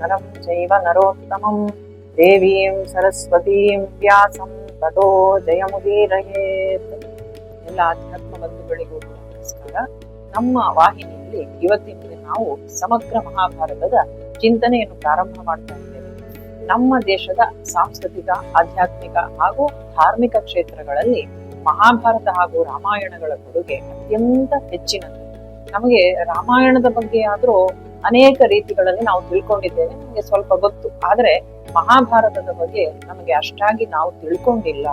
ನಾರಾಯಣಂ ಜೈವ ನರಂ देवीं ನರೋತ್ತಮಂ ದೇವೀಂ ಸರಸ್ವತೀಂ ವ್ಯಾಸಂ ತದೋ ಜಯಮುದೀರಯೇತ್ ಎಲ್ಲ ಅಧ್ಯಾತ್ಮ ಬಂಧುಗಳಿಗೂ ನಮಸ್ಕಾರ. ನಮ್ಮ ವಾಹಿನಿಯಲ್ಲಿ ಇವತ್ತಿನಲ್ಲಿ ನಾವು ಸಮಗ್ರ ಮಹಾಭಾರತದ ಚಿಂತನೆಯನ್ನು ಪ್ರಾರಂಭ ಮಾಡ್ತಾ ಇದ್ದೇವೆ. ನಮ್ಮ ದೇಶದ ಸಾಂಸ್ಕೃತಿಕ, ಆಧ್ಯಾತ್ಮಿಕ ಹಾಗೂ ಧಾರ್ಮಿಕ ಕ್ಷೇತ್ರಗಳಲ್ಲಿ ಮಹಾಭಾರತ ಹಾಗೂ ರಾಮಾಯಣಗಳ ಕೊಡುಗೆ ಅತ್ಯಂತ ಹೆಚ್ಚಿನದು ನಮಗೆ ರಾಮಾಯಣದ ಬಗ್ಗೆ ಆದ್ರೂ ಅನೇಕ ರೀತಿಗಳಲ್ಲಿ ನಾವು ತಿಳ್ಕೊಂಡಿದ್ದೇವೆ. ನಮಗೆ ಸ್ವಲ್ಪ ಗೊತ್ತು. ಆದ್ರೆ ಮಹಾಭಾರತದ ಬಗ್ಗೆ ನಮಗೆ ಅಷ್ಟಾಗಿ ನಾವು ತಿಳ್ಕೊಂಡಿಲ್ಲ.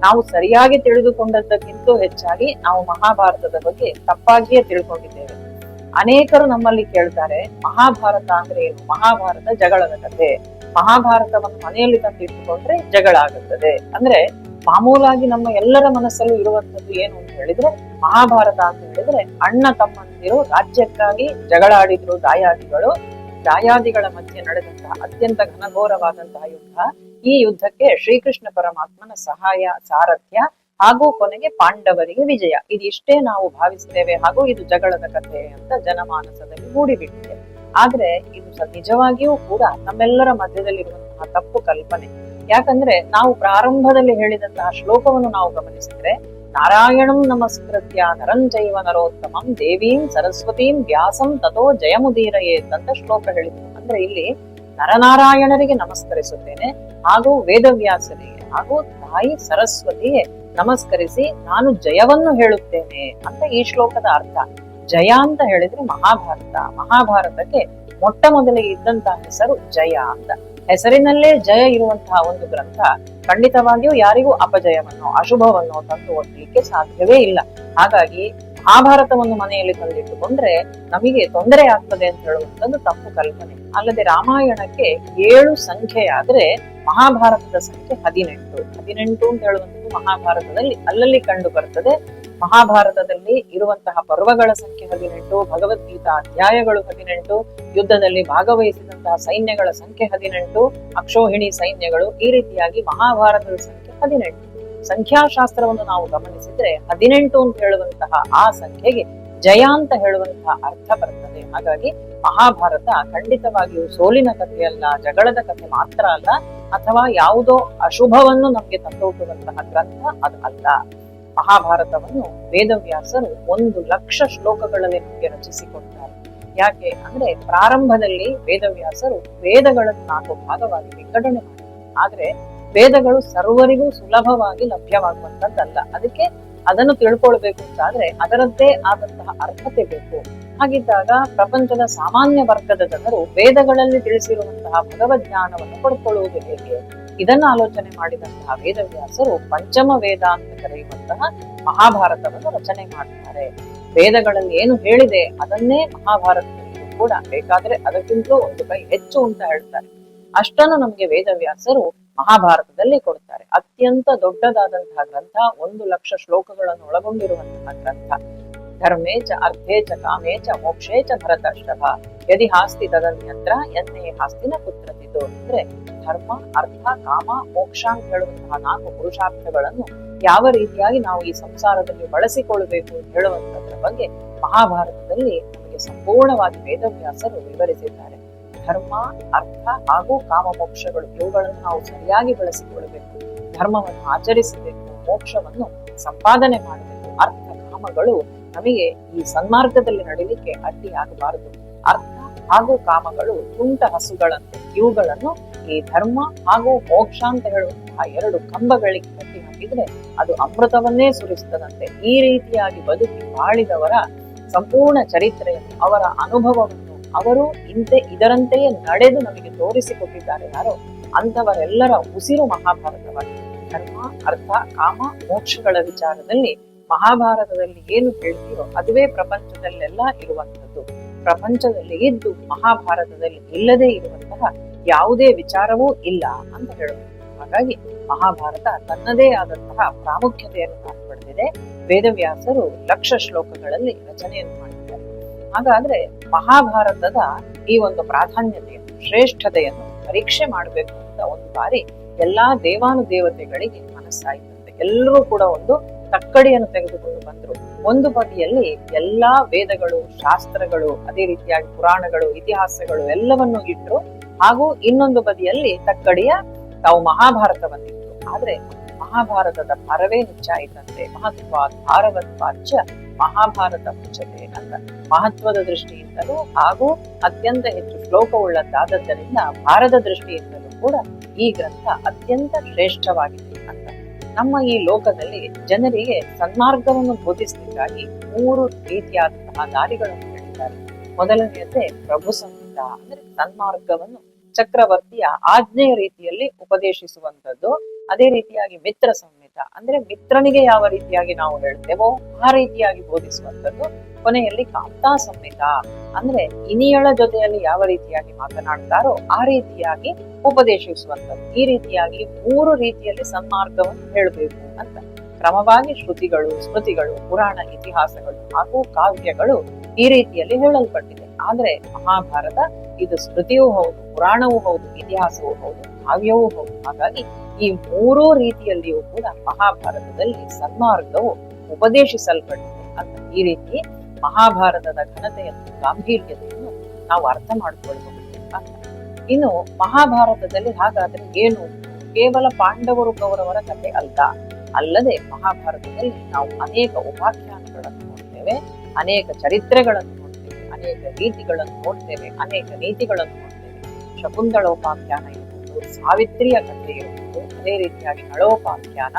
ನಾವು ಸರಿಯಾಗಿ ತಿಳಿದುಕೊಂಡದ್ದಕ್ಕಿಂತ ಹೆಚ್ಚಾಗಿ ನಾವು ಮಹಾಭಾರತದ ಬಗ್ಗೆ ತಪ್ಪಾಗಿಯೇ ತಿಳ್ಕೊಂಡಿದ್ದೇವೆ. ಅನೇಕರು ನಮ್ಮಲ್ಲಿ ಕೇಳ್ತಾರೆ, ಮಹಾಭಾರತ ಅಂದ್ರೆ ಏನು? ಮಹಾಭಾರತ ಜಗಳದ ಕಥೆ. ಮಹಾಭಾರತವನ್ನು ಮನೆಯಲ್ಲಿ ತಂದಿಟ್ಟುಕೊಂಡ್ರೆ ಜಗಳ ಆಗುತ್ತದೆ. ಅಂದ್ರೆ ಮಾಮೂಲಾಗಿ ನಮ್ಮ ಎಲ್ಲರ ಮನಸ್ಸಲ್ಲೂ ಇರುವಂತದ್ದು ಏನು ಅಂತ ಹೇಳಿದ್ರೆ, ಮಹಾಭಾರತ ಅಂತ ಹೇಳಿದ್ರೆ ಅಣ್ಣ ತಮ್ಮಂದಿರು ರಾಜ್ಯಕ್ಕಾಗಿ ಜಗಳಾಡಿದ್ರು ದಾಯಾದಿಗಳು. ದಾಯಾದಿಗಳ ಮಧ್ಯೆ ನಡೆದಂತಹ ಅತ್ಯಂತ ಘನಘೋರವಾದಂತಹ ಯುದ್ಧ. ಈ ಯುದ್ಧಕ್ಕೆ ಶ್ರೀಕೃಷ್ಣ ಪರಮಾತ್ಮನ ಸಹಾಯ, ಸಾರಥ್ಯ ಹಾಗೂ ಕೊನೆಗೆ ಪಾಂಡವರಿಗೆ ವಿಜಯ. ಇದಿಷ್ಟೇ ನಾವು ಭಾವಿಸ್ತೇವೆ ಹಾಗೂ ಇದು ಜಗಳದ ಕಥೆ ಅಂತ ಜನಮಾನಸದಲ್ಲಿ ಮೂಡಿಬಿಟ್ಟಿದೆ. ಆದ್ರೆ ಇದು ನಿಜವಾಗಿಯೂ ಕೂಡ ನಮ್ಮೆಲ್ಲರ ಮಧ್ಯದಲ್ಲಿರುವಂತಹ ತಪ್ಪು ಕಲ್ಪನೆ. ಯಾಕಂದ್ರೆ ನಾವು ಪ್ರಾರಂಭದಲ್ಲಿ ಹೇಳಿದಂತಹ ಶ್ಲೋಕವನ್ನು ನಾವು ಗಮನಿಸಿದ್ರೆ, ನಾರಾಯಣಂ ನಮಸ್ಕೃತ್ಯ ನರಂಜೈವ ನರೋತ್ತಮಂ ದೇವೀಂ ಸರಸ್ವತೀಂ ವ್ಯಾಸಂ ತಥೋ ಜಯಮುದೀರಯೇತ್ ಅಂತ ಶ್ಲೋಕ ಹೇಳಿದ್ರು. ಅಂದ್ರೆ ಇಲ್ಲಿ ನರನಾರಾಯಣರಿಗೆ ನಮಸ್ಕರಿಸುತ್ತೇನೆ, ಹಾಗೂ ವೇದವ್ಯಾಸರಿಗೆ, ಹಾಗೂ ತಾಯಿ ಸರಸ್ವತಿಗೆ ನಮಸ್ಕರಿಸಿ ನಾನು ಜಯವನ್ನು ಹೇಳುತ್ತೇನೆ ಅಂತ ಈ ಶ್ಲೋಕದ ಅರ್ಥ. ಜಯ ಅಂತ ಹೇಳಿದ್ರೆ ಮಹಾಭಾರತ. ಮಹಾಭಾರತಕ್ಕೆ ಮೊಟ್ಟ ಮೊದಲಿಗೆ ಇದ್ದಂತಹ ಹೆಸರು ಜಯ ಅಂತ. ಹೆಸರಿನಲ್ಲೇ ಜಯ ಇರುವಂತಹ ಒಂದು ಗ್ರಂಥ ಖಂಡಿತವಾಗಿಯೂ ಯಾರಿಗೂ ಅಪಜಯವನ್ನು, ಅಶುಭವನ್ನು ತಂದು ಒಡ್ಲಿಕ್ಕೆ ಸಾಧ್ಯವೇ ಇಲ್ಲ. ಹಾಗಾಗಿ ಮಹಾಭಾರತವನ್ನು ಮನೆಯಲ್ಲಿ ತಂದಿಟ್ಟುಕೊಂಡ್ರೆ ನಮಗೆ ತೊಂದರೆ ಆಗ್ತದೆ ಅಂತ ಹೇಳುವಂಥದ್ದು ತಪ್ಪು ಕಲ್ಪನೆ. ಅಲ್ಲದೆ ರಾಮಾಯಣಕ್ಕೆ ಏಳು ಸಂಖ್ಯೆ ಆದ್ರೆ ಮಹಾಭಾರತದ ಸಂಖ್ಯೆ ಹದಿನೆಂಟು. ಹದಿನೆಂಟು ಅಂತ ಹೇಳುವಂಥದ್ದು ಮಹಾಭಾರತದಲ್ಲಿ ಅಲ್ಲಲ್ಲಿ ಕಂಡು ಬರ್ತದೆ. ಮಹಾಭಾರತದಲ್ಲಿ ಇರುವಂತಹ ಪರ್ವಗಳ ಸಂಖ್ಯೆ ಹದಿನೆಂಟು, ಭಗವದ್ಗೀತಾ ಅಧ್ಯಾಯಗಳು ಹದಿನೆಂಟು, ಯುದ್ಧದಲ್ಲಿ ಭಾಗವಹಿಸಿದಂತಹ ಸೈನ್ಯಗಳ ಸಂಖ್ಯೆ ಹದಿನೆಂಟು, ಅಕ್ಷೋಹಿಣಿ ಸೈನ್ಯಗಳು ಈ ರೀತಿಯಾಗಿ ಮಹಾಭಾರತದ ಸಂಖ್ಯೆ ಹದಿನೆಂಟು. ಸಂಖ್ಯಾಶಾಸ್ತ್ರವನ್ನು ನಾವು ಗಮನಿಸಿದ್ರೆ ಹದಿನೆಂಟು ಅಂತ ಹೇಳುವಂತಹ ಆ ಸಂಖ್ಯೆಗೆ ಜಯ ಅಂತ ಹೇಳುವಂತಹ ಅರ್ಥ ಬರ್ತದೆ. ಹಾಗಾಗಿ ಮಹಾಭಾರತ ಖಂಡಿತವಾಗಿಯೂ ಸೋಲಿನ ಕಥೆಯಲ್ಲ, ಜಗಳದ ಕಥೆ ಮಾತ್ರ ಅಲ್ಲ, ಅಥವಾ ಯಾವುದೋ ಅಶುಭವನ್ನು ನಮಗೆ ತಂದೊಡ್ಡುವಂತಹ ಗ್ರಂಥ ಅದು ಅಲ್ಲ. ಮಹಾಭಾರತವನ್ನು ವೇದವ್ಯಾಸರು ಒಂದು ಲಕ್ಷ ಶ್ಲೋಕಗಳಲ್ಲಿ ನಮಗೆ ರಚಿಸಿಕೊಡ್ತಾರೆ. ಯಾಕೆ ಅಂದ್ರೆ ಪ್ರಾರಂಭದಲ್ಲಿ ವೇದವ್ಯಾಸರು ವೇದಗಳನ್ನು ನಾಲ್ಕು ಭಾಗವಾಗಿ ವಿಂಗಡಣೆ ಮಾಡಿದ್ದಾರೆ ಆದ್ರೆ ವೇದಗಳು ಸರ್ವರಿಗೂ ಸುಲಭವಾಗಿ ಲಭ್ಯವಾಗುವಂತದ್ದಲ್ಲ ಅದಕ್ಕೆ ಅದನ್ನು ತಿಳ್ಕೊಳ್ಬೇಕು ಅಂತಾದ್ರೆ ಅದರದ್ದೇ ಆದಂತಹ ಅರ್ಹತೆ ಬೇಕು. ಹಾಗಿದ್ದಾಗ ಪ್ರಪಂಚದ ಸಾಮಾನ್ಯ ವರ್ಗದ ಜನರು ವೇದಗಳಲ್ಲಿ ತಿಳಿಸಿರುವಂತಹ ಭಗವದ್ ಜ್ಞಾನವನ್ನು ಪಡ್ಕೊಳ್ಳುವುದು ಹೇಗೆ? ಇದನ್ನ ಆಲೋಚನೆ ಮಾಡಿದಂತಹ ವೇದವ್ಯಾಸರು ಪಂಚಮ ವೇದ ಅಂತ ಕರೆಯುವಂತಹ ಮಹಾಭಾರತವನ್ನು ರಚನೆ ಮಾಡ್ತಾರೆ. ವೇದಗಳಲ್ಲಿ ಏನು ಹೇಳಿದೆ ಅದನ್ನೇ ಮಹಾಭಾರತದಲ್ಲಿ ಕೂಡ ಬೇಕಾದ್ರೆ ಅದಕ್ಕಿಂತಲೂ ಒಂದು ಕೈ ಹೆಚ್ಚು ಅಂತ ಹೇಳ್ತಾರೆ. ಅಷ್ಟನ್ನು ನಮಗೆ ವೇದವ್ಯಾಸರು ಮಹಾಭಾರತದಲ್ಲಿ ಕೊಡ್ತಾರೆ. ಅತ್ಯಂತ ದೊಡ್ಡದಾದಂತಹ ಗ್ರಂಥ, ಒಂದು ಲಕ್ಷ ಶ್ಲೋಕಗಳನ್ನು ಒಳಗೊಂಡಿರುವಂತಹ ಗ್ರಂಥ. ಧರ್ಮೇ ಚ ಕಾಮೇಚ, ಮೋಕ್ಷೇಚ ಕಾಮೇ ಯದಿ ಹಾಸ್ತಿ ತದನ್ಯತ್ರ ಎನ್ನೇ ಹಾಸ್ತಿನ ಪುತ್ರತಿದು ಅಂದ್ರೆ ಧರ್ಮ ಅರ್ಥ ಕಾಮ ಮೋಕ್ಷ ಅಂತ ಹೇಳುವಂತಹ ನಾಲ್ಕು ಪುರುಷಾರ್ಥಗಳನ್ನು ಯಾವ ರೀತಿಯಾಗಿ ನಾವು ಈ ಸಂಸಾರದಲ್ಲಿ ಬಳಸಿಕೊಳ್ಳಬೇಕು ಅಂತ ಹೇಳುವಂತದ್ರ ಬಗ್ಗೆ ಮಹಾಭಾರತದಲ್ಲಿ ನಮಗೆ ಸಂಪೂರ್ಣವಾಗಿ ವೇದವ್ಯಾಸರು ವಿವರಿಸಿದ್ದಾರೆ. ಧರ್ಮ, ಅರ್ಥ ಹಾಗೂ ಕಾಮ ಮೋಕ್ಷಗಳು ಇವುಗಳನ್ನು ನಾವು ಸರಿಯಾಗಿ ಬಳಸಿಕೊಳ್ಳಬೇಕು. ಧರ್ಮವನ್ನು ಆಚರಿಸಬೇಕು, ಮೋಕ್ಷವನ್ನು ಸಂಪಾದನೆ ಮಾಡಬೇಕು. ಅರ್ಥ, ಕಾಮಗಳು ನಮಗೆ ಈ ಸನ್ಮಾರ್ಗದಲ್ಲಿ ನಡೀಲಿಕ್ಕೆ ಅಡ್ಡಿಯಾಗಬಾರದು. ಅರ್ಥ ಹಾಗೂ ಕಾಮಗಳು ತುಂಟ ಹಸುಗಳಂತೆ. ಇವುಗಳನ್ನು ಈ ಧರ್ಮ ಹಾಗೂ ಮೋಕ್ಷ ಅಂತ ಹೇಳುವಂತಹ ಎರಡು ಕಂಬಗಳಿಗೆ ಕಟ್ಟಿ ಹಾಕಿದ್ರೆ ಅದು ಅಮೃತವನ್ನೇ ಸುರಿಸ್ತದಂತೆ. ಈ ರೀತಿಯಾಗಿ ಬದುಕಿ ಬಾಳಿದವರ ಸಂಪೂರ್ಣ ಚರಿತ್ರೆಯನ್ನು, ಅವರ ಅನುಭವವನ್ನು ಅವರು ಇಂತೆ ಇದರಂತೆಯೇ ನಡೆದು ನಮಗೆ ತೋರಿಸಿಕೊಟ್ಟಿದ್ದಾರೆ ಯಾರೋ? ಅಂಥವರೆಲ್ಲರ ಉಸಿರು ಮಹಾಭಾರತವಾಗಿದೆ ಧರ್ಮ, ಅರ್ಥ, ಕಾಮ, ಮೋಕ್ಷಗಳ ವಿಚಾರದಲ್ಲಿ ಮಹಾಭಾರತದಲ್ಲಿ ಏನು ಹೇಳ್ತೀರೋ, ಅದುವೇ ಪ್ರಪಂಚದಲ್ಲೆಲ್ಲ ಇರುವಂತದ್ದು ಪ್ರಪಂಚದಲ್ಲಿ ಇದ್ದು ಮಹಾಭಾರತದಲ್ಲಿ ಇಲ್ಲದೆ ಇರುವಂತಹ ಯಾವುದೇ ವಿಚಾರವೂ ಇಲ್ಲ ಅಂತ ಹೇಳಬಹುದು ಹಾಗಾಗಿ ಮಹಾಭಾರತ ತನ್ನದೇ ಆದಂತಹ ಪ್ರಾಮುಖ್ಯತೆಯನ್ನು ತಾನು ಪಡೆದಿದೆ ವೇದವ್ಯಾಸರು ಲಕ್ಷ ಶ್ಲೋಕಗಳಲ್ಲಿ ರಚನೆಯನ್ನು ಮಾಡಿದ್ದಾರೆ. ಹಾಗಾದ್ರೆ ಮಹಾಭಾರತದ ಈ ಒಂದು ಪ್ರಾಧಾನ್ಯತೆಯನ್ನು, ಶ್ರೇಷ್ಠತೆಯನ್ನು ಪರೀಕ್ಷೆ ಮಾಡಬೇಕು ಅಂತ ಒಂದು ಬಾರಿ ಎಲ್ಲಾ ದೇವಾನುದೇವತೆಗಳಿಗೆ ಮನಸ್ಸಾಯಿತಂತೆ. ಎಲ್ಲರೂ ಕೂಡ ಒಂದು ತಕ್ಕಡಿಯನ್ನು ತೆಗೆದುಕೊಂಡು ಬಂದ್ರು. ಒಂದು ಬದಿಯಲ್ಲಿ ಎಲ್ಲಾ ವೇದಗಳು, ಶಾಸ್ತ್ರಗಳು, ಅದೇ ರೀತಿಯಾಗಿ ಪುರಾಣಗಳು, ಇತಿಹಾಸಗಳು ಎಲ್ಲವನ್ನು ಇಟ್ರು, ಹಾಗೂ ಇನ್ನೊಂದು ಬದಿಯಲ್ಲಿ ತಕ್ಕಡಿಯ ತಾವು ಮಹಾಭಾರತವನ್ನಿತ್ತು ಆದ್ರೆ ಮಹಾಭಾರತದ ಪರವೇ ಹೆಚ್ಚಾಯಿತಂತೆ ಮಹತ್ವ ಭಾರವತ್ವಾಚ ಮಹಾಭಾರತ ಮುಚ್ಚತೆ ಅಂತ ಮಹತ್ವದ ದೃಷ್ಟಿಯಿಂದಲೂ ಹಾಗೂ ಅತ್ಯಂತ ಹೆಚ್ಚು ಶ್ಲೋಕವುಳ್ಳದ್ದಾದದ್ದರಿಂದ ಭಾರತ ದೃಷ್ಟಿಯಿಂದಲೂ ಕೂಡ ಈ ಗ್ರಂಥ ಅತ್ಯಂತ ಶ್ರೇಷ್ಠವಾಗಿದೆ ಅಂತ ನಮ್ಮ ಈ ಲೋಕದಲ್ಲಿ ಜನರಿಗೆ ಸನ್ಮಾರ್ಗವನ್ನು ಬೋಧಿಸಲಿಕ್ಕಾಗಿ ಮೂರು ರೀತಿಯಾದಂತಹ ದಾರಿಗಳನ್ನು ಹೇಳಿದ್ದಾರೆ ಮೊದಲನೆಯದೇ ಪ್ರಭು ಸಂಹಿತ, ಅಂದ್ರೆ ಸನ್ಮಾರ್ಗವನ್ನು ಚಕ್ರವರ್ತಿಯ ಆಜ್ಞೆಯ ರೀತಿಯಲ್ಲಿ ಉಪದೇಶಿಸುವಂತದ್ದು ಅದೇ ರೀತಿಯಾಗಿ ಮಿತ್ರ ಸಂಹಿತ, ಅಂದ್ರೆ ಮಿತ್ರನಿಗೆ ಯಾವ ರೀತಿಯಾಗಿ ನಾವು ಹೇಳ್ತೇವೋ ಆ ರೀತಿಯಾಗಿ ಬೋಧಿಸುವಂತದ್ದು ಕೊನೆಯಲ್ಲಿ ಕಾಂತಾ ಸಮೇತ. ಅಂದ್ರೆ ಇನಿಯಳ ಜೊತೆಯಲ್ಲಿ ಯಾವ ರೀತಿಯಾಗಿ ಮಾತನಾಡ್ತಾರೋ ಆ ರೀತಿಯಾಗಿ ಉಪದೇಶಿಸುವಂಥದ್ದು. ಈ ರೀತಿಯಾಗಿ ಮೂರು ರೀತಿಯಲ್ಲಿ ಸನ್ಮಾರ್ಗವನ್ನು ಹೇಳಬೇಕು ಅಂತ. ಕ್ರಮವಾಗಿ ಶ್ರುತಿಗಳು, ಸ್ಮೃತಿಗಳು, ಪುರಾಣ ಇತಿಹಾಸಗಳು ಹಾಗೂ ಕಾವ್ಯಗಳು ಈ ರೀತಿಯಲ್ಲಿ ಹೇಳಲ್ಪಟ್ಟಿದೆ. ಆದ್ರೆ ಮಹಾಭಾರತ ಇದು ಸ್ಮೃತಿಯೂ ಹೌದು, ಪುರಾಣವೂ ಹೌದು, ಇತಿಹಾಸವೂ ಹೌದು, ಕಾವ್ಯವೂ ಹೌದು. ಹಾಗಾಗಿ ಈ ಮೂರೂ ರೀತಿಯಲ್ಲಿಯೂ ಕೂಡ ಮಹಾಭಾರತದಲ್ಲಿ ಸನ್ಮಾರ್ಗವು ಉಪದೇಶಿಸಲ್ಪಟ್ಟಿದೆ ಅಂತ ಈ ರೀತಿ ಮಹಾಭಾರತದ ಘನತೆಯನ್ನು, ಗಾಂಭೀರ್ಯತೆಯನ್ನು ನಾವು ಅರ್ಥ ಮಾಡಿಕೊಳ್ಬಹುದು ಇನ್ನು ಮಹಾಭಾರತದಲ್ಲಿ ಹಾಗಾದ್ರೆ ಏನು? ಕೇವಲ ಪಾಂಡವರು ಕೌರವರ ಕಥೆ ಅಲ್ಲ ಅಲ್ಲದೆ ಮಹಾಭಾರತದಲ್ಲಿ ನಾವು ಅನೇಕ ಉಪಾಖ್ಯಾನಗಳನ್ನು ನೋಡ್ತೇವೆ, ಅನೇಕ ಚರಿತ್ರೆಗಳನ್ನು ನೋಡ್ತೇವೆ, ಅನೇಕ ರೀತಿಗಳನ್ನು ನೋಡ್ತೇವೆ, ಅನೇಕ ನೀತಿಗಳನ್ನು ನೋಡ್ತೇವೆ. ಶಕುಂತಳೋಪಾಖ್ಯಾನ ಇರಬಹುದು ಸಾವಿತ್ರಿಯ ಕಥೆ ಇರಬಹುದು ಅದೇ ರೀತಿಯಾಗಿ ನಳೋಪಾಖ್ಯಾನ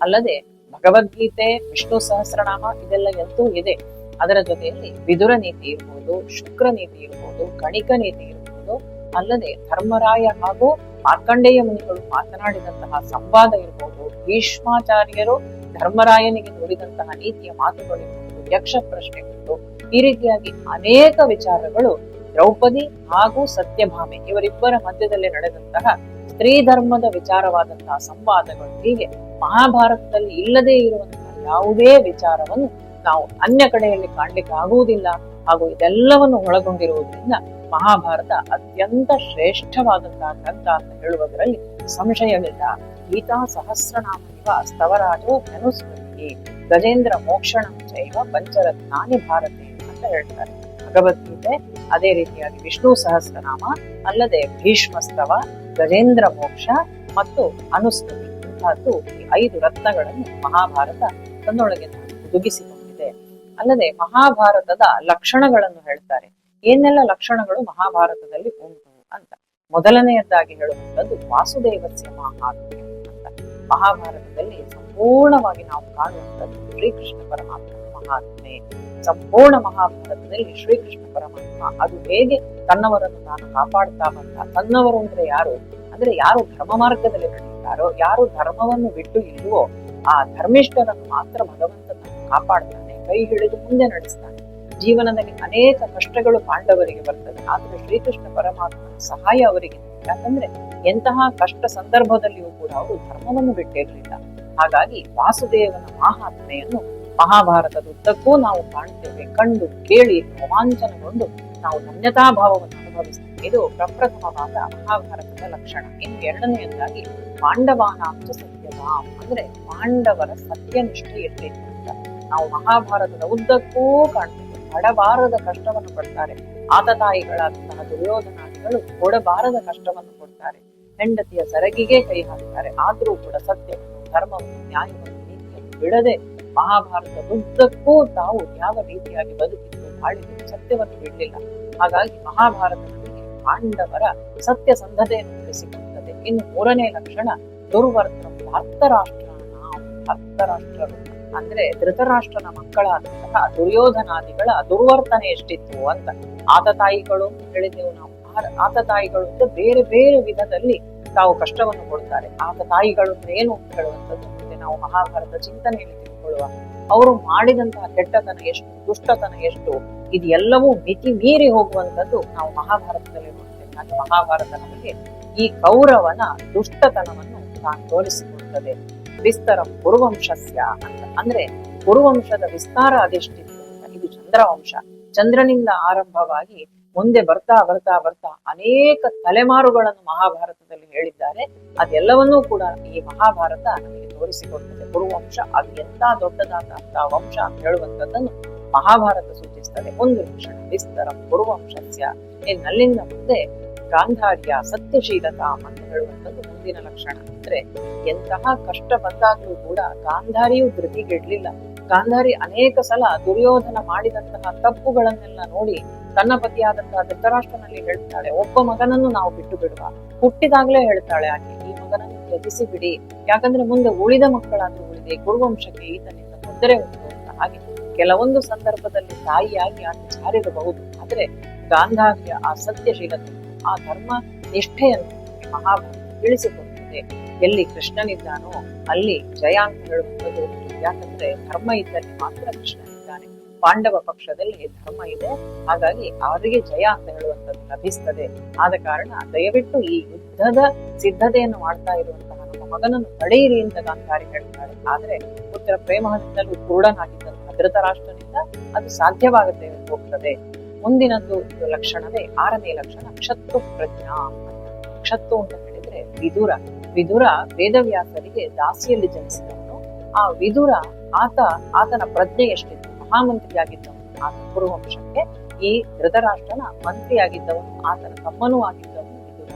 ಅಲ್ಲದೆ ಭಗವದ್ಗೀತೆ, ವಿಷ್ಣು ಸಹಸ್ರನಾಮ, ಇದೆಲ್ಲ ಎಂತೂ ಇದೆ. ಅದರ ಜೊತೆಯಲ್ಲಿ ವಿದುರ ನೀತಿ ಇರ್ಬೋದು, ಶುಕ್ರ ನೀತಿ ಇರ್ಬೋದು, ಕಣಿಕ ನೀತಿ ಇರ್ಬೋದು, ಅಲ್ಲದೆ ಧರ್ಮರಾಯ ಹಾಗೂ ಮಾರ್ಕಂಡೇಯ ಮುನಿಗಳು ಮಾತನಾಡಿದಂತಹ ಸಂವಾದ ಇರ್ಬೋದು, ಭೀಷ್ಮಾಚಾರ್ಯರು ಧರ್ಮರಾಯನಿಗೆ ನುಡಿದಂತಹ ನೀತಿಯ ಮಾತುಗಳಿರ್ಬೋದು ಯಕ್ಷ ಪ್ರಶ್ನೆಗಳು ಈ ರೀತಿಯಾಗಿ ಅನೇಕ ವಿಚಾರಗಳು ದ್ರೌಪದಿ ಹಾಗೂ ಸತ್ಯಭಾಮೆ ಇವರಿಬ್ಬರ ಮಧ್ಯದಲ್ಲಿ ನಡೆದಂತಹ ಸ್ತ್ರೀ ಧರ್ಮದ ವಿಚಾರವಾದಂತಹ ಸಂವಾದಗಳು ಹೀಗೆ ಮಹಾಭಾರತದಲ್ಲಿ ಇಲ್ಲದೆ ಇರುವಂತಹ ಯಾವುದೇ ವಿಚಾರವನ್ನು ನಾವು ಅನ್ಯ ಕಡೆಯಲ್ಲಿ ಕಾಣ್ಲಿಕ್ಕೆ ಆಗುವುದಿಲ್ಲ. ಹಾಗೂ ಇದೆಲ್ಲವನ್ನು ಒಳಗೊಂಡಿರುವುದರಿಂದ ಮಹಾಭಾರತ ಅತ್ಯಂತ ಶ್ರೇಷ್ಠವಾದಂತಹ ಗ್ರಂಥ ಅಂತ ಹೇಳುವುದರಲ್ಲಿ ಸಂಶಯವಿಲ್ಲ. ಗೀತಾ ಸಹಸ್ರನಾಮನಿವ ಸ್ತವರಾಜೋ ಧನುಸ್ಮೃತಿ ಗಜೇಂದ್ರ ಮೋಕ್ಷಣ ಚೈವ ಪಂಚರತ್ನಾನಿ ಭಾರತೆ ಅಂತ ಹೇಳ್ತಾರೆ. ಭಗವದ್ಗೀತೆ ಅದೇ ರೀತಿಯಾಗಿ ವಿಷ್ಣು ಸಹಸ್ರನಾಮ, ಅಲ್ಲದೆ ಭೀಷ್ಮಸ್ತವ, ಗಜೇಂದ್ರ ಮೋಕ್ಷ ಮತ್ತು ಅನುಸ್ಮೃತಿ ಇಂತಹದ್ದು ಈ ಐದು ರತ್ನಗಳನ್ನು ಮಹಾಭಾರತ ತನ್ನೊಳಗೆ ಹುದುಗಿಸಿಕೊಂಡಿದೆ ಅಲ್ಲದೆ ಮಹಾಭಾರತದ ಲಕ್ಷಣಗಳನ್ನು ಹೇಳ್ತಾರೆ. ಏನೆಲ್ಲ ಲಕ್ಷಣಗಳು ಮಹಾಭಾರತದಲ್ಲಿ ಉಂಟು ಅಂತ. ಮೊದಲನೆಯದ್ದಾಗಿ ಹೇಳುವಂಥದ್ದು ವಾಸುದೇವಸ್ಯ ಮಹಾತ್ಮ್ಯ ಅಂತ. ಮಹಾಭಾರತದಲ್ಲಿ ಸಂಪೂರ್ಣವಾಗಿ ನಾವು ಕಾಣುವಂಥದ್ದು ಶ್ರೀಕೃಷ್ಣ ಪರಮಾತ್ಮ ಮಹಾತ್ಮೆ. ಸಂಪೂರ್ಣ ಮಹಾಭಾರತದಲ್ಲಿ ಶ್ರೀಕೃಷ್ಣ ಪರಮಾತ್ಮ. ಅದು ಹೇಗೆ ತನ್ನವರನ್ನು ತಾನು ಕಾಪಾಡ್ತಾ ಬಂದ, ತನ್ನವರು ಅಂದ್ರೆ ಯಾರು? ಅಂದ್ರೆ ಯಾರು ಧರ್ಮ ಮಾರ್ಗದಲ್ಲಿ ನಡೆಯುತ್ತಾರೋ, ಯಾರು ಧರ್ಮವನ್ನು ಬಿಟ್ಟು ಇಲ್ವೋ, ಆ ಧರ್ಮಿಷ್ಠರನ್ನು ಮಾತ್ರ ಭಗವಂತ ತಾನು ಕಾಪಾಡ್ತಾನೆ. ಕೈ ಹಿಡಿದು ಮುಂದೆ ನಡೆಸ್ತಾನೆ ಜೀವನದಲ್ಲಿ ಅನೇಕ ಕಷ್ಟಗಳು ಪಾಂಡವರಿಗೆ ಬರ್ತದೆ ಆದ್ರೆ ಶ್ರೀಕೃಷ್ಣ ಪರಮಾತ್ಮನ ಸಹಾಯ ಅವರಿಗೆ ಯಾಕಂದ್ರೆ ಎಂತಹ ಕಷ್ಟ ಸಂದರ್ಭದಲ್ಲಿಯೂ ಕೂಡ ಅವರು ಧರ್ಮವನ್ನು ಬಿಟ್ಟಿರಲಿಲ್ಲ. ಹಾಗಾಗಿ ವಾಸುದೇವನ ಮಹಾತ್ಮೆಯನ್ನು ಮಹಾಭಾರತದ ಉದ್ದಕ್ಕೂ ನಾವು ಕಾಣ್ತೇವೆ. ಕಂಡು ಕೇಳಿ ರೋಮಾಂಚನಗೊಂಡು ನಾವು ಧನ್ಯತಾಭಾವವನ್ನು ಅನುಭವಿಸ್ತೇವೆ. ಇದು ಪ್ರಪ್ರಥಮವಾದ ಮಹಾಭಾರತದ ಲಕ್ಷಣ. ಇನ್ನು ಎರಡನೆಯದಾಗಿ ಪಾಂಡವಾನಾಂಶ ಸತ್ಯವಾಂ ಅಂದ್ರೆ ಪಾಂಡವರ ಸತ್ಯನಿಷ್ಠೆ ಇರ್ಬೇಕು. ನಾವು ಮಹಾಭಾರತದ ಉದ್ದಕ್ಕೂ ಕಾಣ್ತೀವಿ ಪಡಬಾರದ ಕಷ್ಟವನ್ನು ಪಡ್ತಾರೆ ಆತತಾಯಿಗಳಾದಂತಹ ದುರ್ಯೋಧನಾದಿಗಳು ಕೊಡಬಾರದ ಕಷ್ಟವನ್ನು ಕೊಡ್ತಾರೆ. ಹೆಂಡತಿಯ ಸರಗಿಗೆ ಕೈ ಹಾಕ್ತಾರೆ. ಆದ್ರೂ ಕೂಡ ಸತ್ಯವನ್ನು, ಧರ್ಮವನ್ನು, ನ್ಯಾಯವನ್ನು, ನೀತಿಯನ್ನು ಬಿಡದೆ ಮಹಾಭಾರತದ ಉದ್ದಕ್ಕೂ ತಾವು ಯಾವ ರೀತಿಯಾಗಿ ಬದುಕಿದ್ದು ಬಾಳಿದ್ದು ಸತ್ಯವನ್ನು ಬಿಡಲಿಲ್ಲ. ಹಾಗಾಗಿ ಮಹಾಭಾರತ ನಮಗೆ ಪಾಂಡವರ ಸತ್ಯಸಂಧತೆಯನ್ನು ತಿಳಿಸಿಕೊಡುತ್ತದೆ ಇನ್ನು ಮೂರನೇ ಲಕ್ಷಣ ದುರ್ವರ್ತನ ಭರ್ತರಾಷ್ಟ್ರ ಭರ್ತರಾಷ್ಟ್ರರು ಅಂದ್ರೆ ಧೃತರಾಷ್ಟ್ರನ ಮಕ್ಕಳಾದಂತಹ ದುರ್ಯೋಧನಾದಿಗಳ ದುರ್ವರ್ತನೆ ಎಷ್ಟಿತ್ತು ಅಂತ ಆತತಾಯಿಗಳು ಅಂತ ಹೇಳಿದೆವು ನಾವು. ಆತ ತಾಯಿಗಳು ಅಂದ್ರೆ ಬೇರೆ ಬೇರೆ ವಿಧದಲ್ಲಿ ತಾವು ಕಷ್ಟವನ್ನು ಕೊಡ್ತಾರೆ. ಆತತಾಯಿಗಳು ಅಂದ್ರೆ ಏನು ಅಂತ ಹೇಳುವಂಥದ್ದು ಮುಂದೆ ನಾವು ಮಹಾಭಾರತ ಚಿಂತನೆಯಲ್ಲಿ ತಿಳ್ಕೊಳ್ಳುವ. ಅವರು ಮಾಡಿದಂತಹ ಕೆಟ್ಟತನ ಎಷ್ಟು, ದುಷ್ಟತನ ಎಷ್ಟು ಇದು ಎಲ್ಲವೂ ಮಿತಿ ಮೀರಿ ಹೋಗುವಂಥದ್ದು ನಾವು ಮಹಾಭಾರತದಲ್ಲಿ ನೋಡ್ತೇವೆ. ಹಾಗೆ ಮಹಾಭಾರತ ನಮಗೆ ಈ ಕೌರವನ ದುಷ್ಟತನವನ್ನು ತಾನು ತೋರಿಸಿಕೊಡುತ್ತದೆ ವಿಸ್ತರ ಕುರುವಂಶಸ್ಯ ಅಂತ. ಅಂದ್ರೆ ಕುರುವಂಶದ ವಿಸ್ತಾರ ಅದೆಷ್ಟಿತ್ತು ಅಂತ. ಇದು ಚಂದ್ರವಂಶ ಚಂದ್ರನಿಂದ ಆರಂಭವಾಗಿ ಮುಂದೆ ಬರ್ತಾ ಬರ್ತಾ ಬರ್ತಾ ಅನೇಕ ತಲೆಮಾರುಗಳನ್ನು ಮಹಾಭಾರತದಲ್ಲಿ ಹೇಳಿದ್ದಾರೆ. ಅದೆಲ್ಲವನ್ನೂ ಕೂಡ ಈ ಮಹಾಭಾರತ ನಮಗೆ ತೋರಿಸಿಕೊಡ್ತದೆ. ಕುರುವಂಶ ಅದು ಎಂತ ದೊಡ್ಡದಾದಂತಹ ವಂಶ ಅಂತ ಹೇಳುವಂತದ್ದನ್ನು ಮಹಾಭಾರತ ಸೂಚಿಸ್ತದೆ. ಒಂದು ಲಕ್ಷಣ ವಿಸ್ತರ ಕುರುವಂಶಸ್ಯ ಇನ್ನಲ್ಲಿಂದ ಮುಂದೆ ಗಾಂಧಾರ್ಯ ಸತ್ಯಶೀಲತಾ ಅಂತ ಹೇಳುವಂಥದ್ದು ಮುಂದಿನ ಲಕ್ಷಣ. ಅಂದ್ರೆ ಎಂತಹ ಕಷ್ಟ ಬಂದಾಗ್ಲೂ ಕೂಡ ಗಾಂಧಾರಿಯು ಧೃತಿಗೆಡ್ಲಿಲ್ಲ. ಗಾಂಧಾರಿ ಅನೇಕ ಸಲ ದುರ್ಯೋಧನ ಮಾಡಿದಂತಹ ತಪ್ಪುಗಳನ್ನೆಲ್ಲ ನೋಡಿ ತನ್ನ ಪತಿಯಾದಂತಹ ಧೃತರಾಷ್ಟ್ರನಲ್ಲಿ ಹೇಳ್ತಾಳೆ, ಒಬ್ಬ ಮಗನನ್ನು ನಾವು ಬಿಟ್ಟು ಬಿಡುವ ಹುಟ್ಟಿದಾಗ್ಲೇ ಹೇಳ್ತಾಳೆ ಆಕೆ, ಈ ಮಗನನ್ನು ತ್ಯಜಿಸಿ ಬಿಡಿ ಯಾಕಂದ್ರೆ ಮುಂದೆ ಉಳಿದ ಮಕ್ಕಳಾದ್ರೂ ಉಳಿದೆ, ಗುರುವಂಶಕ್ಕೆ ಈತನಿಂದ ತೊಂದರೆ ಉಂಟು ಅಂತ. ಹಾಗೆ ಕೆಲವೊಂದು ಸಂದರ್ಭದಲ್ಲಿ ತಾಯಿಯಾಗಿ ಆಕೆ ಜಾರಿರಬಹುದು ಆದ್ರೆ ಗಾಂಧಾರ್ಯ ಆ ಸತ್ಯಶೀಲತೆ ಆ ಧರ್ಮ ನಿಷ್ಠೆಯನ್ನು ಮಹಾಭಾರತ ತಿಳಿಸಿಕೊಡುತ್ತದೆ. ಎಲ್ಲಿ ಕೃಷ್ಣನಿದ್ದಾನೋ ಅಲ್ಲಿ ಜಯ ಅಂತ ಹೇಳುವಂಥದ್ದು ಉಂಟು. ಯಾಕಂದ್ರೆ ಧರ್ಮ ಇದ್ದಲ್ಲಿ ಮಾತ್ರ ಕೃಷ್ಣನಿದ್ದಾನೆ. ಪಾಂಡವ ಪಕ್ಷದಲ್ಲಿ ಧರ್ಮ ಇದೆ. ಹಾಗಾಗಿ ಅವರಿಗೆ ಜಯ ಅಂತ ಹೇಳುವಂಥದ್ದು ಲಭಿಸ್ತದೆ. ಆದ ಕಾರಣ ದಯವಿಟ್ಟು ಈ ಯುದ್ಧದ ಸಿದ್ಧತೆಯನ್ನು ಮಾಡ್ತಾ ಇರುವಂತಹ ನಮ್ಮ ಮಗನನ್ನು ತಡೆಯಿರಿ ಅಂತ ಗಾಂಧಾರಿ ಹೇಳ್ತಾರೆ. ಆದ್ರೆ ಪುತ್ರ ಪ್ರೇಮದಿಂದಲೂ ಕ್ರೂಢನಾಗಿದ್ದಂತಹ ಧೃತರಾಷ್ಟ್ರನಿಂದ ಅದು ಸಾಧ್ಯವಾಗದೆ ಹೋಗ್ತದೆ. ಮುಂದಿನದ್ದು ಲಕ್ಷಣವೇ ಆರನೇ ಲಕ್ಷಣ ಶತ್ರು ಪ್ರಜ್ಞಾ. ಕ್ಷತ್ತು ಅಂತ ಹೇಳಿದ್ರೆ ವಿದುರ. ವಿದುರ ವೇದವ್ಯಾಸರಿಗೆ ದಾಸಿಯಲ್ಲಿ ಜನಿಸಿದವನು. ಆ ವಿದುರ ಆತ, ಆತನ ಪ್ರಜ್ಞೆ ಎಷ್ಟಿತ್ತು ಮಹಾಮಂತ್ರಿಯಾಗಿದ್ದವನು. ಆತ ಕುರುವಂಶಕ್ಕೆ ಈ ಧೃತರಾಷ್ಟ್ರನ ಮಂತ್ರಿಯಾಗಿದ್ದವನು. ಆತನ ತಮ್ಮನೂ ಆಗಿದ್ದವನು ವಿದುರ.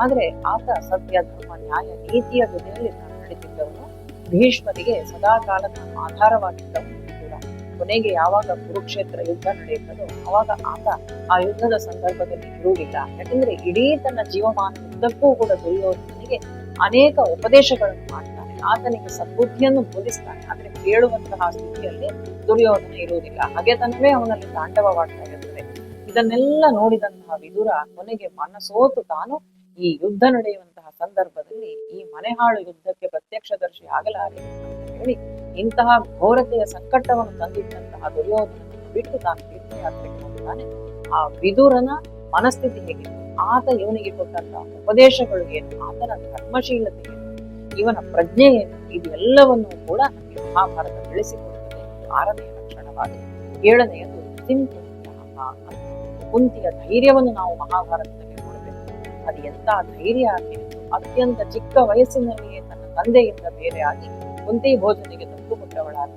ಆದ್ರೆ ಆತ ಸತ್ಯ, ಧರ್ಮ, ನ್ಯಾಯ, ನೀತಿಯ ಜೊತೆಯಲ್ಲಿ ನಡೆದಿದ್ದವನು ಭೀಷ್ಮರಿಗೆ ಸದಾಕಾಲ ತಾನು ಆಧಾರವಾಗಿದ್ದವನು. ಕೊನೆಗೆ ಯಾವಾಗ ಕುರುಕ್ಷೇತ್ರ ಯುದ್ಧ ನಡೆಯುತ್ತದೋ ಅವಾಗ ಆತ ಆ ಯುದ್ಧದ ಸಂದರ್ಭದಲ್ಲಿ ಇರುವುದಿಲ್ಲ ಯಾಕಂದ್ರೆ ಇಡೀ ತನ್ನ ಜೀವಮಾನದುದ್ದಕ್ಕೂ ಕೂಡ ದುರ್ಯೋಧನಿಗೆ ಅನೇಕ ಉಪದೇಶಗಳನ್ನು ಮಾಡ್ತಾನೆ. ಆತನಿಗೆ ಸದ್ಬುದ್ಧಿಯನ್ನು ಬೋಧಿಸ್ತಾನೆ. ಆದ್ರೆ ಕೇಳುವಂತಹ ಸ್ಥಿತಿಯಲ್ಲಿ ದುರ್ಯೋಧನ ಇರುವುದಿಲ್ಲ. ಹಾಗೆತನವೇ ಅವನಲ್ಲಿ ತಾಂಡವವಾಗ್ತಾ ಇರುತ್ತದೆ ಇದನ್ನೆಲ್ಲ ನೋಡಿದಂತಹ ವಿದುರ ಕೊನೆಗೆ ಮನಸೋತು ತಾನು ಈ ಯುದ್ಧ ನಡೆಯುವಂತಹ ಸಂದರ್ಭದಲ್ಲಿ ಈ ಮನೆಹಾಳು ಯುದ್ಧಕ್ಕೆ ಪ್ರತ್ಯಕ್ಷದರ್ಶಿ ಆಗಲಾರೆ ಅಂತ ಹೇಳಿ ಇಂತಹ ಘೋರತೆಯ ಸಂಕಟವನ್ನು ತಂದಿದ್ದಂತಹ ದುರ್ಯೋಧನನ್ನು ಬಿಟ್ಟು ತಾನು ಹೋಗ್ತಾನೆ ಆ ವಿದುರನ ಮನಸ್ಥಿತಿ ಹೇಗೆ? ಆತ ಇವನಿಗೆ ಕೊಟ್ಟಂತಹ ಉಪದೇಶಗಳು ಏನು? ಆತನ ಧರ್ಮಶೀಲತೆ ಏನು? ಇವನ ಪ್ರಜ್ಞೆ ಏನು? ಇದೆಲ್ಲವನ್ನು ಕೂಡ ನಮಗೆ ಮಹಾಭಾರತ ಬೆಳೆಸಿಕೊಡುತ್ತದೆ ಆರನೆಯ ಲಕ್ಷಣವಾಗಿ ಏಳನೆಯದು ಸಿಂಧು. ಕುಂತಿಯ ಧೈರ್ಯವನ್ನು ನಾವು ಮಹಾಭಾರತದಲ್ಲಿ ನೋಡಬೇಕು. ಅದು ಎಂತ ಧೈರ್ಯ ಆಗಿತ್ತು ಅತ್ಯಂತ ಚಿಕ್ಕ ವಯಸ್ಸಿನಲ್ಲಿಯೇ ತನ್ನ ತಂದೆಯಿಂದ ಬೇರೆ ಆಗಿ ಕುಂತಿ ಭೋಜನಿಗೆ ಕೊಟ್ಟವಳಾದ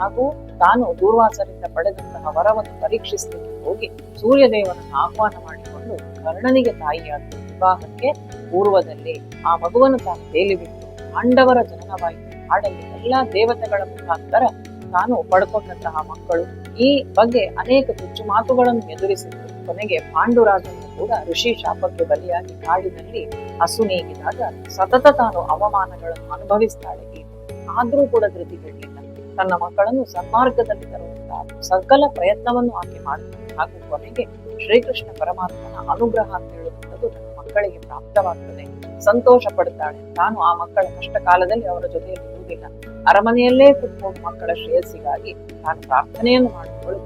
ಹಾಗೂ ತಾನು ದೂರ್ವಾಸರಿಂದ ಪಡೆದಂತಹ ವರವನ್ನು ಪರೀಕ್ಷಿಸಲಿಕ್ಕೆ ಹೋಗಿ ಸೂರ್ಯದೇವನನ್ನು ಆಹ್ವಾನ ಮಾಡಿಕೊಂಡು ಕರ್ಣನಿಗೆ ತಾಯಿಯಾದ ವಿವಾಹಕ್ಕೆ ಪೂರ್ವದಲ್ಲಿ ಆ ಮಗುವನ್ನು ತಾನು ತೇಲಿಬಿಟ್ಟು ಪಾಂಡವರ ಜನನವಾಯಿತು. ಹಾಡಲ್ಲಿ ಎಲ್ಲಾ ದೇವತೆಗಳ ಮುಖಾಂತರ ತಾನು ಪಡ್ಕೊಂಡಂತಹ ಮಕ್ಕಳು ಈ ಬಗ್ಗೆ ಅನೇಕ ಚುಚ್ಚು ಮಾತುಗಳನ್ನು ಎದುರಿಸಿದ್ರು. ಕೊನೆಗೆ ಪಾಂಡುರಾಜನು ಕೂಡ ಋಷಿ ಶಾಪಕ್ಕೆ ಬಲಿಯಾಗಿ ಕಾಡಿನಲ್ಲಿ ಹಸು ನೀಗಿದಾಗ ಸತತ ತಾನು ಅವಮಾನಗಳನ್ನು ಅನುಭವಿಸ್ತಾಳೆ. ಆದ್ರೂ ಕೂಡ ಧೃತಿಗೆಡಲಿಲ್ಲ ತನ್ನ ಮಕ್ಕಳನ್ನು ಸನ್ಮಾರ್ಗದಲ್ಲಿ ತರುವಂತಹ ಸಕಲ ಪ್ರಯತ್ನವನ್ನು ಆಕೆ ಮಾಡುತ್ತಾಳೆ ಹಾಗೂ ಕೊನೆಗೆ ಶ್ರೀಕೃಷ್ಣ ಪರಮಾತ್ಮನ ಅನುಗ್ರಹ ಅಂತ ಹೇಳುವಂಥದ್ದು ತನ್ನ ಮಕ್ಕಳಿಗೆ ಪ್ರಾಪ್ತವಾಗ್ತದೆ. ಸಂತೋಷ ಪಡ್ತಾಳೆ. ತಾನು ಆ ಮಕ್ಕಳ ಕಷ್ಟ ಕಾಲದಲ್ಲಿ ಅವರ ಜೊತೆಯಲ್ಲಿ ಇರುವುದಿಲ್ಲ. ಅರಮನೆಯಲ್ಲೇ ಕುತ್ಕೊಂಡು ಮಕ್ಕಳ ಶ್ರೇಯಸ್ಸಿಗಾಗಿ ತಾನು ಪ್ರಾರ್ಥನೆಯನ್ನು ಮಾಡಿಕೊಳ್ಳು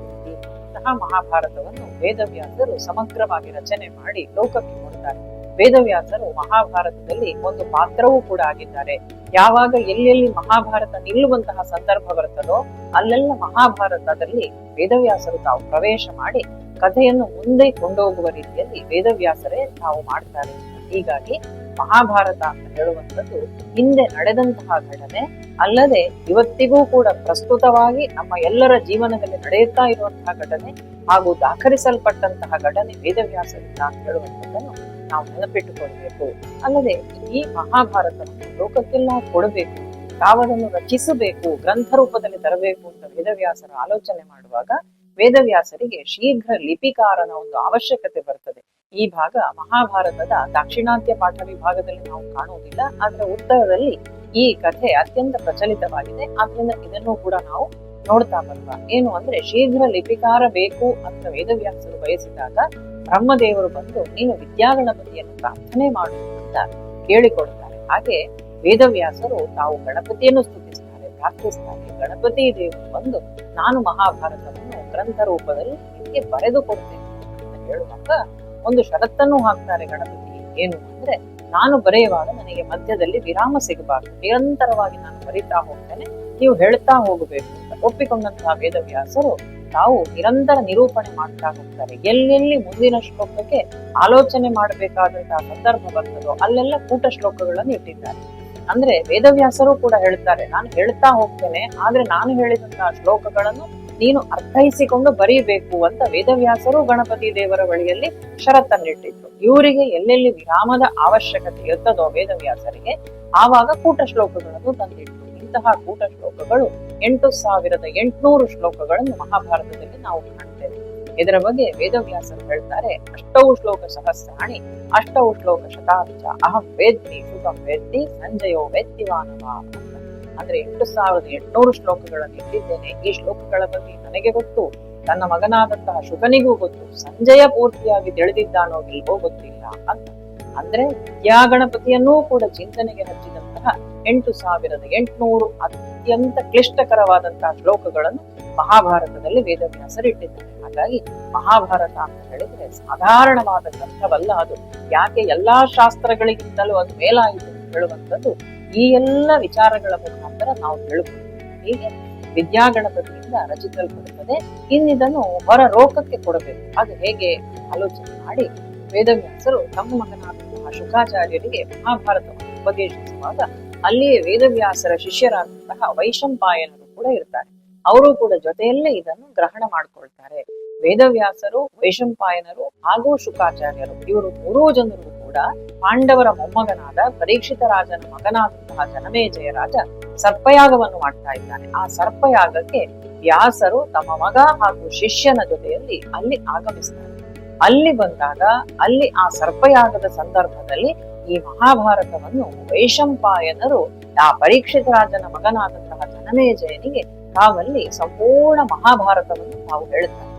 ಸಹ ಮಹಾಭಾರತವನ್ನು ವೇದವ್ಯಾಸರು ಸಮಗ್ರವಾಗಿ ರಚನೆ ಮಾಡಿ ಲೋಕಕ್ಕೆ ಕೊಡ್ತಾರೆ. ವೇದವ್ಯಾಸರು ಮಹಾಭಾರತದಲ್ಲಿ ಒಂದು ಪಾತ್ರವೂ ಕೂಡ ಆಗಿದ್ದಾರೆ. ಯಾವಾಗ ಎಲ್ಲೆಲ್ಲಿ ಮಹಾಭಾರತ ನಿಲ್ಲುವಂತಹ ಸಂದರ್ಭ ಬರುತ್ತದೋ ಅಲ್ಲೆಲ್ಲ ಮಹಾಭಾರತದಲ್ಲಿ ವೇದವ್ಯಾಸರು ತಾವು ಪ್ರವೇಶ ಮಾಡಿ ಕಥೆಯನ್ನು ಮುಂದೆ ಕೊಂಡೋಗುವ ರೀತಿಯಲ್ಲಿ ವೇದವ್ಯಾಸರೇ ತಾವು ಮಾಡ್ತಾರೆ. ಹೀಗಾಗಿ ಮಹಾಭಾರತ ಅಂತ ಹೇಳುವಂಥದ್ದು ಹಿಂದೆ ನಡೆದಂತಹ ಘಟನೆ, ಅಲ್ಲದೆ ಇವತ್ತಿಗೂ ಕೂಡ ಪ್ರಸ್ತುತವಾಗಿ ನಮ್ಮ ಎಲ್ಲರ ಜೀವನದಲ್ಲಿ ನಡೆಯುತ್ತಾ ಇರುವಂತಹ ಘಟನೆ ಹಾಗೂ ದಾಖಲಿಸಲ್ಪಟ್ಟಂತಹ ಘಟನೆ ವೇದವ್ಯಾಸರಿಂದ ಅಂತ ಹೇಳುವಂಥದ್ದನ್ನು ನಾವು ನೆನಪಿಟ್ಟುಕೊಳ್ಬೇಕು ಅಲ್ಲದೆ ಈ ಮಹಾಭಾರತವನ್ನು ಲೋಕಕ್ಕೆಲ್ಲ ಕೊಡಬೇಕು ತಾವದನ್ನು ರಚಿಸಬೇಕು, ಗ್ರಂಥ ರೂಪದಲ್ಲಿ ತರಬೇಕು ಅಂತ ವೇದವ್ಯಾಸರ ಆಲೋಚನೆ ಮಾಡುವಾಗ ವೇದವ್ಯಾಸರಿಗೆ ಶೀಘ್ರ ಲಿಪಿಕಾರನ ಒಂದು ಅವಶ್ಯಕತೆ ಬರ್ತದೆ. ಈ ಭಾಗ ಮಹಾಭಾರತದ ದಾಕ್ಷಿಣಾತ್ಯ ಪಾಠ ವಿಭಾಗದಲ್ಲಿ ನಾವು ಕಾಣುವುದಿಲ್ಲ ಆದ್ರೆ ಉತ್ತರದಲ್ಲಿ ಈ ಕಥೆ ಅತ್ಯಂತ ಪ್ರಚಲಿತವಾಗಿದೆ. ಆದ್ರಿಂದ ಇದನ್ನು ಕೂಡ ನಾವು ನೋಡ್ತಾ ಬರುವ ಏನು ಅಂದ್ರೆ ಶೀಘ್ರ ಲಿಪಿಕಾರ ಬೇಕು ಅಂತ ವೇದವ್ಯಾಸರು ಬಯಸಿದಾಗ ಬ್ರಹ್ಮದೇವರು ಬಂದು, ನೀನು ವಿದ್ಯಾಗಣಪತಿಯನ್ನು ಪ್ರಾರ್ಥನೆ ಮಾಡು ಅಂತ ಕೇಳಿಕೊಡುತ್ತಾರೆ ಹಾಗೆ ವೇದವ್ಯಾಸರು ತಾವು ಗಣಪತಿಯನ್ನು ಸ್ತುತಿಸ್ತಾರೆ, ಪ್ರಾರ್ಥಿಸ್ತಾರೆ. ಗಣಪತಿ ದೇವರು ಬಂದು, ನಾನು ಮಹಾಭಾರತವನ್ನು ಗ್ರಂಥ ರೂಪದಲ್ಲಿ ನಿಮಗೆ ಬರೆದು ಕೊಡ್ತೇನೆ ಅಂತ ಹೇಳುವಾಗ ಒಂದು ಷರತ್ತನ್ನು ಹಾಕ್ತಾರೆ ಗಣಪತಿ. ಏನು ಅಂದ್ರೆ, ನಾನು ಬರೆಯುವಾಗ ನನಗೆ ಮಧ್ಯದಲ್ಲಿ ವಿರಾಮ ಸಿಗಬಾರದು. ನಿರಂತರವಾಗಿ ನಾನು ಬರಿತಾ ಹೋಗ್ತೇನೆ, ನೀವು ಹೇಳ್ತಾ ಹೋಗಬೇಕು. ಒಪ್ಪಿಕೊಂಡಂತಹ ವೇದವ್ಯಾಸರು ತಾವು ನಿರಂತರ ನಿರೂಪಣೆ ಮಾಡ್ತಾ ಹೋಗ್ತಾರೆ ಎಲ್ಲೆಲ್ಲಿ ಮುಂದಿನ ಶ್ಲೋಕಕ್ಕೆ ಆಲೋಚನೆ ಮಾಡಬೇಕಾದಂತಹ ಸಂದರ್ಭ ಬರ್ತದೋ ಅಲ್ಲೆಲ್ಲ ಕೂಟ ಶ್ಲೋಕಗಳನ್ನು ಇಟ್ಟಿದ್ದಾರೆ. ಅಂದ್ರೆ ವೇದವ್ಯಾಸರು ಕೂಡ ಹೇಳ್ತಾರೆ, ನಾನು ಹೇಳ್ತಾ ಹೋಗ್ತೇನೆ, ಆದ್ರೆ ನಾನು ಹೇಳಿದಂತಹ ಶ್ಲೋಕಗಳನ್ನು ನೀನು ಅರ್ಥೈಸಿಕೊಂಡು ಬರೀಬೇಕು ಅಂತ ವೇದವ್ಯಾಸರು ಗಣಪತಿ ದೇವರ ಬಳಿಯಲ್ಲಿ ಷರತ್ತನ್ನಿಟ್ಟಿದ್ರು. ಇವರಿಗೆ ಎಲ್ಲೆಲ್ಲಿ ವಿರಾಮದ ಅವಶ್ಯಕತೆ ಇರ್ತದೋ ವೇದವ್ಯಾಸರಿಗೆ, ಆವಾಗ ಕೂಟ ಶ್ಲೋಕಗಳನ್ನು ತಂದಿಟ್ಟರು ಇಂತಹ ಕೂಟ ಶ್ಲೋಕಗಳು ಎಂಟು ಸಾವಿರದ ಎಂಟುನೂರು ಶ್ಲೋಕಗಳನ್ನು ಮಹಾಭಾರತದಲ್ಲಿ ನಾವು ಕಾಣ್ತೇವೆ. ಇದರ ಬಗ್ಗೆ ವೇದವ್ಯಾಸರು ಹೇಳ್ತಾರೆ, ಅಷ್ಟೌ ಶ್ಲೋಕ ಸಹಸ್ರಾಣಿ, ಅಷ್ಟೌ ಶ್ಲೋಕ ಶತಾಬ್ಜ, ಅಹಂ ವೇದ್ತಿ ಶುಭಂ ವೇದ್ತಿ ಸಂಜಯೋ ವೇದ್ಯವಾನವ. ಅಂದ್ರೆ ಎಂಟು ಸಾವಿರದ ಎಂಟುನೂರು ಶ್ಲೋಕಗಳನ್ನು ಇಟ್ಟಿದ್ದೇನೆ. ಈ ಶ್ಲೋಕಗಳ ಬಗ್ಗೆ ನನಗೆ ಗೊತ್ತು. ತನ್ನ ಮಗನಾದಂತಹ ಶುಕನಿಗೂ ಗೊತ್ತು. ಸಂಜಯ ಪೂರ್ತಿಯಾಗಿ ತಿಳಿದಿದ್ದಾನೋ ಇಲ್ವೋ ಗೊತ್ತಿಲ್ಲ ಅಂತ. ಅಂದ್ರೆ ವಿದ್ಯಾಗಣಪತಿಯನ್ನೂ ಕೂಡ ಚಿಂತನೆಗೆ ಹಚ್ಚಿದಂತಹ ಎಂಟು ಸಾವಿರದ ಎಂಟುನೂರು ಅತ್ಯಂತ ಕ್ಲಿಷ್ಟಕರವಾದಂತಹ ಶ್ಲೋಕಗಳನ್ನು ಮಹಾಭಾರತದಲ್ಲಿ ವೇದವ್ಯಾಸರು ಇಟ್ಟಿದ್ದಾರೆ. ಹಾಗಾಗಿ ಮಹಾಭಾರತ ಅಂತ ಹೇಳಿದ್ರೆ ಸಾಧಾರಣವಾದ ಗ್ರಂಥವಲ್ಲ ಅದು. ಯಾಕೆ ಎಲ್ಲಾ ಶಾಸ್ತ್ರಗಳಿಗಿಂತಲೂ ಅದು ಮೇಲಾಯಿತು ಹೇಳುವಂಥದ್ದು ಈ ಎಲ್ಲ ವಿಚಾರಗಳ ಮುಖಾಂತರ ನಾವು ತಿಳ್ಕೊಳ್ತೀವಿ ಹೀಗೆ ವಿದ್ಯಾಗಣಪತಿಯಿಂದ ರಚಿಸಲ್ಪಡುತ್ತದೆ. ಇನ್ನಿದನ್ನು ಹೊರ ರೋಗಕ್ಕೆ ಕೊಡಬೇಕು. ಅದು ಹೇಗೆ ಆಲೋಚನೆ ಮಾಡಿ ವೇದವ್ಯಾಸರು ತಮ್ಮ ಮಗನಾದಂತಹ ಶುಕಾಚಾರ್ಯರಿಗೆ ಮಹಾಭಾರತವನ್ನು ಉಪದೇಶಿಸುವಾಗ ಅಲ್ಲಿಯೇ ವೇದವ್ಯಾಸರ ಶಿಷ್ಯರಾದಂತಹ ವೈಶಂಪಾಯನರು ಕೂಡ ಇರ್ತಾರೆ. ಅವರು ಕೂಡ ಜೊತೆಯಲ್ಲೇ ಇದನ್ನು ಗ್ರಹಣ ಮಾಡ್ಕೊಳ್ತಾರೆ. ವೇದವ್ಯಾಸರು, ವೈಶಂಪಾಯನರು ಹಾಗೂ ಶುಕಾಚಾರ್ಯರು ಇವರು ಮೂರೂ ಜನರು ಕೂಡ ಪಾಂಡವರ ಮೊಮ್ಮಗನಾದ ಪರೀಕ್ಷಿತ ರಾಜನ ಮಗನಾದಂತಹ ಜನಮೇಜಯ ಜಯರಾಜ ಸರ್ಪಯಾಗವನ್ನು ಮಾಡ್ತಾ ಇದ್ದಾನೆ. ಆ ಸರ್ಪಯಾಗಕ್ಕೆ ವ್ಯಾಸರು ತಮ್ಮ ಮಗ ಹಾಗೂ ಶಿಷ್ಯನ ಜೊತೆಯಲ್ಲಿ ಅಲ್ಲಿ ಆಗಮಿಸ್ತಾರೆ. ಅಲ್ಲಿ ಬಂದಾಗ ಅಲ್ಲಿ ಆ ಸರ್ಪಯಾಗದ ಸಂದರ್ಭದಲ್ಲಿ ಈ ಮಹಾಭಾರತವನ್ನು ವೈಶಂಪಾಯನರು ಆ ಪರೀಕ್ಷಿತ ರಾಜನ ಮಗನಾದಂತಹ ಧನಮೇಜಯನಿಗೆ ತಾವಲ್ಲಿ ಸಂಪೂರ್ಣ ಮಹಾಭಾರತವನ್ನು ತಾವು ಹೇಳುತ್ತಾರೆ.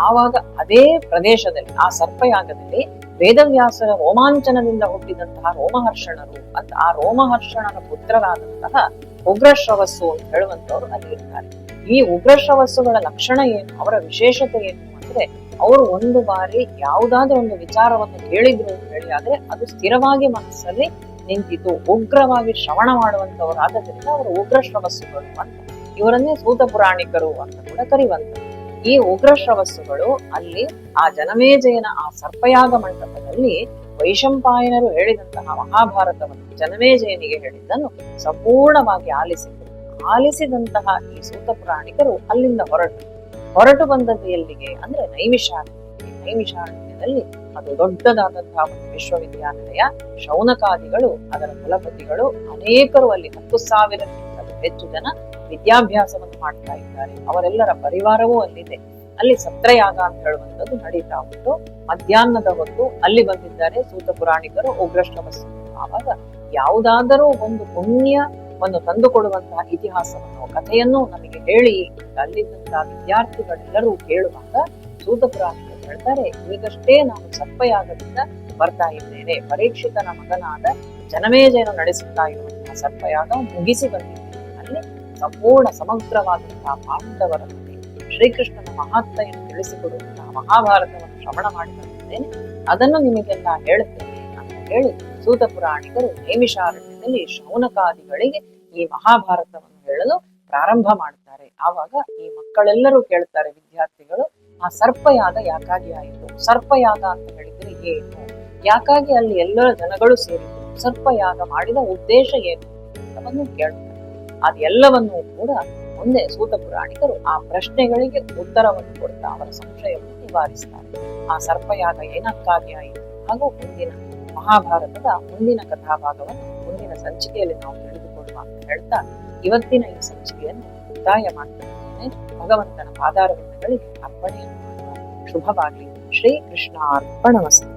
ಆವಾಗ ಅದೇ ಪ್ರದೇಶದಲ್ಲಿ, ಆ ಸರ್ಪಯಾಗದಲ್ಲಿ ವೇದವ್ಯಾಸರ ರೋಮಾಂಚನದಿಂದ ಹುಟ್ಟಿದಂತಹ ರೋಮಹರ್ಷಣರು ಅಂತ ಆ ರೋಮಹರ್ಷಣನ ಪುತ್ರರಾದಂತಹ ಉಗ್ರಶ್ರವಸ್ಸು ಅಂತ ಹೇಳುವಂತವರು ಅಲ್ಲಿ ಇರ್ತಾರೆ. ಈ ಉಗ್ರಶ್ರವಸ್ಸುಗಳ ಲಕ್ಷಣ ಏನು, ಅವರ ವಿಶೇಷತೆ ಏನು ಅಂದ್ರೆ ಅವರು ಒಂದು ಬಾರಿ ಯಾವುದಾದ್ರೂ ಒಂದು ವಿಚಾರವನ್ನು ಕೇಳಿದ್ರು ಅಂತ ಹೇಳಿ, ಆದ್ರೆ ಅದು ಸ್ಥಿರವಾಗಿ ಮನಸ್ಸಲ್ಲಿ ನಿಂತಿತು ಉಗ್ರವಾಗಿ ಶ್ರವಣ ಮಾಡುವಂತವರಾದ್ದರಿಂದ ಅವರು ಉಗ್ರ ಶ್ರವಸ್ಸುಗಳು ಅಂತ, ಇವರನ್ನೇ ಸೂತ ಪುರಾಣಿಕರು ಅಂತ ಕೂಡ ಕರೆಯುವಂತ ಈ ಉಗ್ರ ಶ್ರವಸ್ಸುಗಳು ಅಲ್ಲಿ ಆ ಜನಮೇಜಯನ ಆ ಸರ್ಪಯಾಗ ಮಂಟಪದಲ್ಲಿ ವೈಶಂಪಾಯನರು ಹೇಳಿದಂತಹ ಮಹಾಭಾರತವನ್ನು ಜನಮೇಜಯನಿಗೆ ಹೇಳಿದ್ದನ್ನು ಸಂಪೂರ್ಣವಾಗಿ ಆಲಿಸಿದರು. ಆಲಿಸಿದಂತಹ ಈ ಸೂತ ಪುರಾಣಿಕರು ಅಲ್ಲಿಂದ ಹೊರಟು ಹೊರಟು ಬಂದದ್ದು ಎಲ್ಲಿಗೆ ಅಂದ್ರೆ ನೈಮಿಷಾರಣ್ಯ ನೈಮಿಷಾರಣ್ಯದಲ್ಲಿ ಅದು ದೊಡ್ಡದಾದಂತಹ ಒಂದು ವಿಶ್ವವಿದ್ಯಾನಿಲಯ, ಶೌನಕಾದಿಗಳು, ಅದರ ಕುಲಪತಿಗಳು, ಅನೇಕರು ಅಲ್ಲಿ ಹತ್ತು ಸಾವಿರಕ್ಕಿಂತ ಹೆಚ್ಚು ಜನ ವಿದ್ಯಾಭ್ಯಾಸವನ್ನು ಮಾಡ್ತಾ ಇದ್ದಾರೆ. ಅವರೆಲ್ಲರ ಪರಿವಾರವೂ ಅಲ್ಲಿದೆ. ಅಲ್ಲಿ ಸತ್ರಯಾಗ ಅಂತ ಹೇಳುವಂಥದ್ದು ನಡೀತಾ ಉಂಟು. ಮಧ್ಯಾಹ್ನದ ಹೊತ್ತು ಅಲ್ಲಿ ಬಂದಿದ್ದಾರೆ ಸೂತ ಪುರಾಣಿಕರು ಉಗ್ರಶ್ರವಸ್ಸು ಆವಾಗ ಯಾವುದಾದರೂ ಒಂದು ಪುಣ್ಯವನ್ನು ತಂದುಕೊಡುವಂತಹ ಇತಿಹಾಸವನ್ನು, ಕಥೆಯನ್ನು ನಮಗೆ ಹೇಳಿ ಅಲ್ಲಿದ್ದಂತಹ ವಿದ್ಯಾರ್ಥಿಗಳೆಲ್ಲರೂ ಕೇಳುವಾಗ ಸೂತಪುರಾಣಿಗಳು ಹೇಳ್ತಾರೆ, ಈಗಷ್ಟೇ ನಾನು ಸರ್ಪಯಾಗದಿಂದ ಬರ್ತಾ ಇದ್ದೇನೆ. ಪರೀಕ್ಷಿತನ ಮಗನಾದ ಜನಮೇಜಯನು ನಡೆಸುತ್ತಾ ಇರುವಂತಹ ಸರ್ಪಯಾಗ ಮುಗಿಸಿ ಬಂದಿದ್ದೇನೆ. ಅಲ್ಲಿ ಸಂಪೂರ್ಣ ಸಮಗ್ರವಾದಂತಹ ಪಾಂಡವರ ಶ್ರೀಕೃಷ್ಣನ ಮಹಾತ್ಮೆಯನ್ನು ತಿಳಿಸಿಕೊಡುವಂತಹ ಮಹಾಭಾರತವನ್ನು ಶ್ರವಣ ಮಾಡಿ ಬಂದಿದ್ದೇನೆ. ಅದನ್ನು ನಿಮಗೆಲ್ಲ ಹೇಳುತ್ತೇನೆ ಅಂತ ಹೇಳಿ ಸೂತ ಪುರಾಣಿಕರು ನೇಮಿಷಾರಣ್ಯದಲ್ಲಿ ಶೌನಕಾದಿಗಳಿಗೆ ಈ ಮಹಾಭಾರತವನ್ನು ಹೇಳಲು ಪ್ರಾರಂಭ ಮಾಡ್ತಾರೆ. ಆವಾಗ ಈ ಮಕ್ಕಳೆಲ್ಲರೂ ಕೇಳ್ತಾರೆ ವಿದ್ಯಾರ್ಥಿಗಳು, ಆ ಸರ್ಪಯಾಗ ಯಾಕಾಗಿ ಆಯಿತು? ಸರ್ಪಯಾಗ ಅಂತ ಹೇಳಿದ್ರೆ ಏನು? ಯಾಕಾಗಿ ಅಲ್ಲಿ ಎಲ್ಲರ ಜನಗಳು ಸೇರಿದ್ರು ಸರ್ಪಯಾಗ ಮಾಡಿದ ಉದ್ದೇಶ ಏನು ಅಂತವನ್ನು ಕೇಳ್ತಾರೆ. ಅದೆಲ್ಲವನ್ನೂ ಕೂಡ ಮುಂದೆ ಸೂತ ಪುರಾಣಿಕರು ಆ ಪ್ರಶ್ನೆಗಳಿಗೆ ಉತ್ತರವನ್ನು ಕೊಡ್ತಾ ಅವರ ಸಂಶಯವನ್ನು ನಿವಾರಿಸ್ತಾರೆ. ಆ ಸರ್ಪಯಾಗ ಏನಕ್ಕಾಗಿ ಆಯಿತು? ಹಾಗೂ ಮುಂದಿನ ಮಹಾಭಾರತದ ಮುಂದಿನ ಕಥಾಭಾಗವನ್ನು ಮುಂದಿನ ಸಂಚಿಕೆಯಲ್ಲಿ ನಾವು ತಿಳಿದುಕೊಳ್ಳುವ ಅಂತ ಹೇಳ್ತಾ ಇವತ್ತಿನ ಈ ಸಂಚಿಕೆಯನ್ನು ಮುಕ್ತಾಯ ಮಾಡ್ತಿದ್ದೇನೆ ಭಗವಂತನ ಪಾದಾರವಿಂದಗಳಿಗೆ ಅರ್ಪಣೆಯನ್ನು ಮಾಡುವ ಶುಭವಾಗಲಿ ಶ್ರೀ ಕೃಷ್ಣ ಅರ್ಪಣಮಸ್ತು